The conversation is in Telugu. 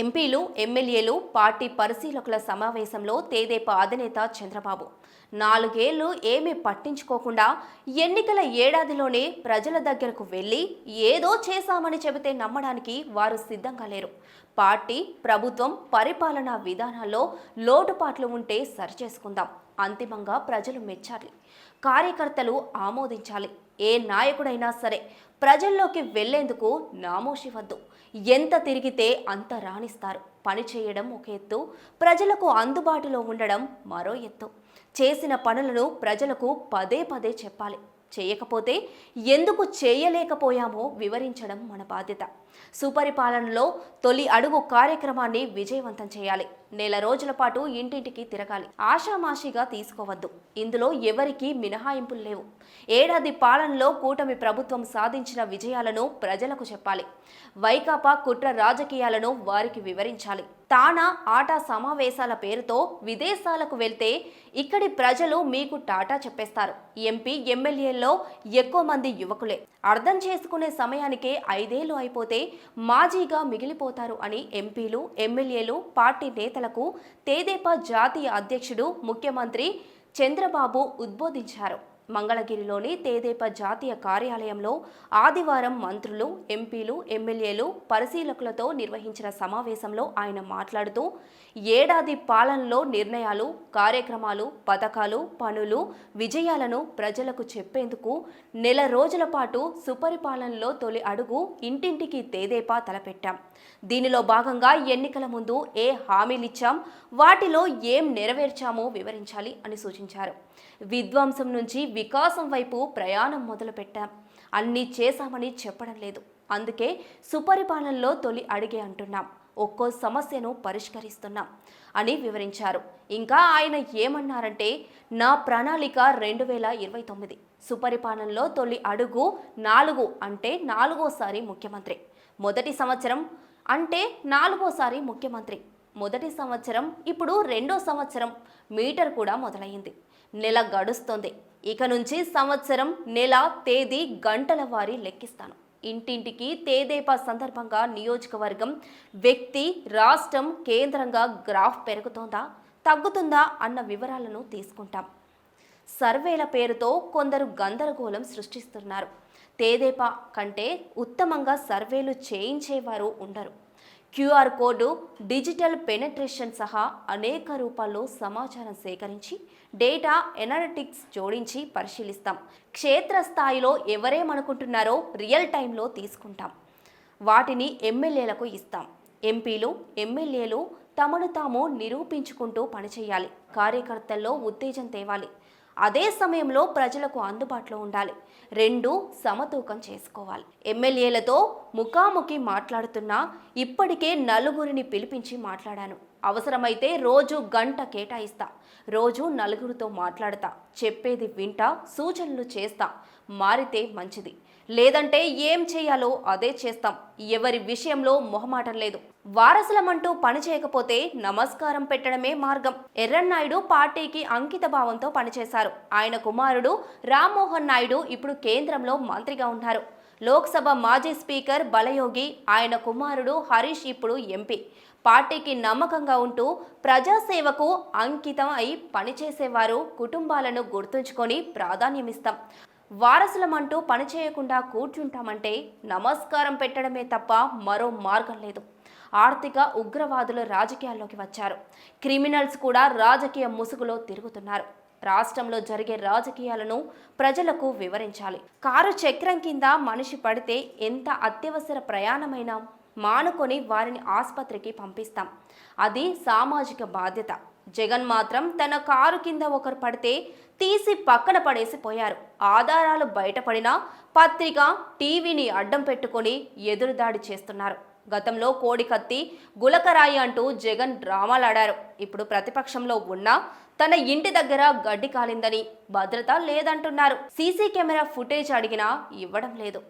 ఎంపీలు ఎమ్మెల్యేలు పార్టీ పరిశీలకుల సమావేశంలో తేదేపా అధినేత చంద్రబాబు. నాలుగేళ్ళు ఏమీ పట్టించుకోకుండా ఎన్నికల ఏడాదిలోనే ప్రజల దగ్గరకు వెళ్ళి ఏదో చేశామని చెబితే నమ్మడానికి వారు సిద్ధంగా లేరు. పార్టీ ప్రభుత్వం పరిపాలనా విధానాల్లో లోటుపాట్లు ఉంటే సరిచేసుకుందాం. అంతిమంగా ప్రజలు మెచ్చాలి. కార్యకర్తలు ఆమోదించాలి. ఏ నాయకుడైనా సరే ప్రజల్లోకి వెళ్ళేందుకు నామోషి వద్దు. ఎంత తిరిగితే అంత రాణిస్తారు. పని చేయడం ఒక ఎత్తు ప్రజలకు అందుబాటులో ఉండడం మరో ఎత్తు. చేసిన పనులను ప్రజలకు పదే పదే చెప్పాలి. చేయకపోతే ఎందుకు చేయలేకపోయామో వివరించడం మన బాధ్యత. సుపరిపాలనలో తొలి అడుగు కార్యక్రమాన్ని విజయవంతం చేయాలి. నెల రోజుల పాటు ఇంటింటికి తిరగాలి. ఆషామాషిగా తీసుకోవద్దు. ఇందులో ఎవరికీ మినహాయింపులు లేవు. ఏడాది పాలనలో కూటమి ప్రభుత్వం సాధించిన విజయాలను ప్రజలకు చెప్పాలి. వైకాపా కుట్ర రాజకీయాలను వారికి వివరించాలి. తానా ఆటా సమావేశాల పేరుతో విదేశాలకు వెళ్తే ఇక్కడి ప్రజలు మీకు టాటా చెప్పేస్తారు. ఎంపీ ఎమ్మెల్యేల్లో ఎక్కువ మంది యువకులే. అర్థం చేసుకునే సమయానికే ఐదేళ్ళు అయిపోతే మాజీగా మిగిలిపోతారు అని ఎంపీలు ఎమ్మెల్యేలు పార్టీ నేతలకు తేదేపా జాతీయ అధ్యక్షుడు ముఖ్యమంత్రి చంద్రబాబు ఉద్బోధించారు. మంగళగిరిలోని తేదేపా జాతీయ కార్యాలయంలో ఆదివారం మంత్రులు ఎంపీలు ఎమ్మెల్యేలు పరిశీలకులతో నిర్వహించిన సమావేశంలో ఆయన మాట్లాడుతూ ఏడాది పాలనలో నిర్ణయాలు కార్యక్రమాలు పథకాలు పనులు విజయాలను ప్రజలకు చెప్పేందుకు నెల రోజుల పాటు సుపరిపాలనలో తొలి అడుగు ఇంటింటికి తేదేపా తలపెట్టాం. దీనిలో భాగంగా ఎన్నికల ముందు ఏ హామీలిచ్చాం వాటిలో ఏం నెరవేర్చామో వివరించాలి అని సూచించారు. విధ్వంసం నుంచి వికాసం వైపు ప్రయాణం మొదలుపెట్టాం. అన్నీ చేశామని చెప్పడం లేదు. అందుకే సుపరిపాలనలో తొలి అడిగే అంటున్నాం. ఒక్కో సమస్యను పరిష్కరిస్తున్నాం అని వివరించారు. ఇంకా ఆయన ఏమన్నారంటే నా ప్రణాళిక రెండు వేల ఇరవై తొమ్మిది. సుపరిపాలనలో తొలి అడుగు నాలుగు అంటే నాలుగోసారి ముఖ్యమంత్రి. మొదటి సంవత్సరం అంటే నాలుగోసారి ముఖ్యమంత్రి. మొదటి సంవత్సరం ఇప్పుడు రెండో సంవత్సరం. మీటర్ కూడా మొదలైంది. నెల గడుస్తుంది. ఇక నుంచి సంవత్సరం నెల తేదీ గంటల వారి లెక్కిస్తాను. ఇంటింటికి తేదేపా సందర్భంగా నియోజకవర్గం వ్యక్తి రాష్ట్రం కేంద్రంగా గ్రాఫ్ పెరుగుతోందా తగ్గుతుందా అన్న వివరాలను తీసుకుంటాం. సర్వేల పేరుతో కొందరు గందరగోళం సృష్టిస్తున్నారు. తేదేపా కంటే ఉత్తమంగా సర్వేలు చేయించేవారు ఉండరు. క్యూఆర్ కోడ్ డిజిటల్ పెనట్రేషన్ సహా అనేక రూపాల్లో సమాచారం సేకరించి డేటా ఎనాలిటిక్స్ జోడించి పరిశీలిస్తాం. క్షేత్రస్థాయిలో ఎవరేమనుకుంటున్నారో రియల్ టైంలో తీసుకుంటాం. వాటిని ఎమ్మెల్యేలకు ఇస్తాం. ఎంపీలు ఎమ్మెల్యేలు తమను తాము నిరూపించుకుంటూ పనిచేయాలి. కార్యకర్తల్లో ఉత్తేజం తేవాలి. అదే సమయంలో ప్రజలకు అందుబాటులో ఉండాలి. రెండు సమతూకం చేసుకోవాలి. ఎమ్మెల్యేలతో ముఖాముఖి మాట్లాడుతున్నా ఇప్పటికే నలుగురిని పిలిపించి మాట్లాడాను. అవసరమైతే రోజు గంట కేటాయిస్తా. రోజు నలుగురితో మాట్లాడతా. చెప్పేది వింటా సూచనలు చేస్తా. మారితే మంచిది. లేదంటే ఏం చేయాలో అదే చేస్తాం. ఎవరి విషయంలో మొహమాటం లేదు. వారసులమంటూ పని చేయకపోతే నమస్కారం పెట్టడమే మార్గం. ఎర్రన్నాయుడు పార్టీకి అంకిత భావంతో పనిచేశారు. ఆయన కుమారుడు రామ్మోహన్ నాయుడు ఇప్పుడు కేంద్రంలో మంత్రిగా ఉన్నారు. లోక్సభ మాజీ స్పీకర్ బలయోగి ఆయన కుమారుడు హరీష్ ఇప్పుడు ఎంపీ. పార్టీకి నమ్మకంగా ఉంటూ ప్రజాసేవకు అంకితం అయి పనిచేసేవారు కుటుంబాలను గుర్తుంచుకొని ప్రాధాన్యమిస్తాం. వారసులమంటూ పనిచేయకుండా కూర్చుంటామంటే నమస్కారం పెట్టడమే తప్ప మరో మార్గం లేదు. ఆర్థిక ఉగ్రవాదులు రాజకీయాల్లోకి వచ్చారు. క్రిమినల్స్ కూడా రాజకీయ ముసుగులో తిరుగుతున్నారు. రాష్ట్రంలో జరిగే రాజకీయాలను ప్రజలకు వివరించాలి. కారు చక్రం కింద మనిషి పడితే ఎంత అత్యవసర ప్రయాణమైనా మానుకొని వారిని ఆసుపత్రికి పంపిస్తాం. అది సామాజిక బాధ్యత. జగన్ మాత్రం తన కారు కింద ఒకరు పడితే తీసి పక్కన పడేసి పోయారు. ఆధారాలు బయటపడినా పత్రిక టీవీని అడ్డం పెట్టుకొని ఎదురుదాడి చేస్తున్నారు. గతంలో కోడి కత్తి గులకరాయి అంటూ జగన్ డ్రామాలాడారు. ఇప్పుడు ప్రతిపక్షంలో ఉన్నా తన ఇంటి దగ్గర గడ్డి కాలిందని భద్రత లేదంటున్నారు. సీసీ కెమెరా ఫుటేజ్ అడిగినా ఇవ్వడం లేదు.